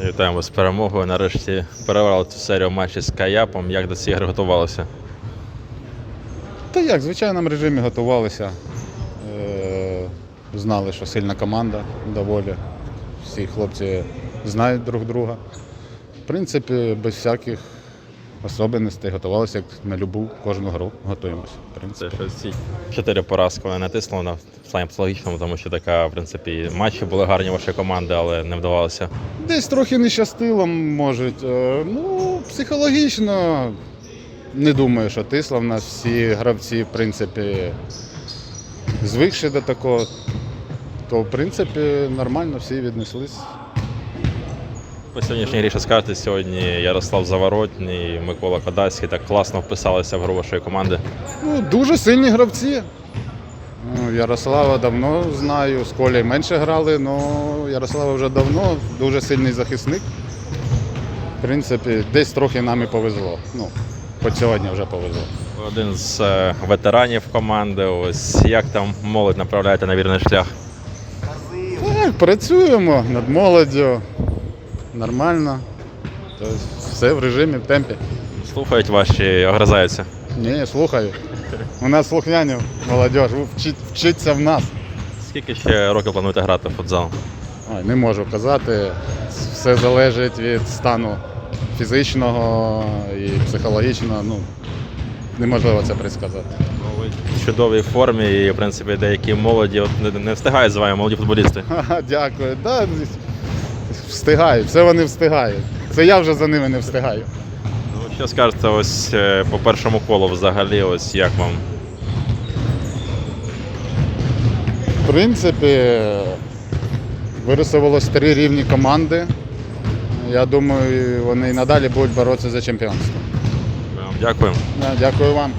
Вітаємо з перемогою. Нарешті перевели цю серію матчів з Каяпом. Як до цієї гри готувалися? Та як, в звичайному режимі готувалися. Е, знали, що сильна команда доволі. Всі хлопці знають друг друга. В принципі, без всяких особливостей готувалися як на любу кожну гру. Готуємося. В принципі. Це щось ці чотири поразки вони натиснули на плані психологічному, тому що така, в принципі, матчі були гарні вашої команди, але не вдавалося. Десь трохи не щастило, можуть. Е, Ну, психологічно не думаю, що тисла. В нас всі гравці, в принципі, звикші до такого. То, в принципі, нормально всі віднеслись. По сьогоднішній грі що скажете сьогодні Ярослав Заворотній, Микола Кодацький так класно вписалися в гру вашої команди. Ну, дуже сильні гравці. Ну, Ярослава давно знаю, з Колею менше грали, але Ярослава вже давно, дуже сильний захисник. В принципі, десь трохи нам і повезло. Ну, хоч сьогодні вже повезло. Один з е, ветеранів команди. Ось як там молодь направляєте на вірний шлях? Так, працюємо над молоддю. Нормально. Тобто все в режимі, в темпі. Слухають ваші, огризаються. Ні, слухаю. У нас слухняні молодь, вчить, вчиться в нас. Скільки ще років плануєте грати в футзал? Ой, не можу казати. Все залежить від стану фізичного і психологічного. Ну, неможливо це предсказати. Ну, ви в чудовій формі і, в принципі, деякі молоді от не, не встигають з вами, молоді футболісти. Дякую. Да, встигають, все вони встигають. Це я вже за ними не встигаю. Що скажете ось е, по першому колу взагалі, ось як вам? В принципі, вирисувалось три рівні команди. Я думаю, вони і надалі будуть боротися за чемпіонство. Дякую. Дякую вам.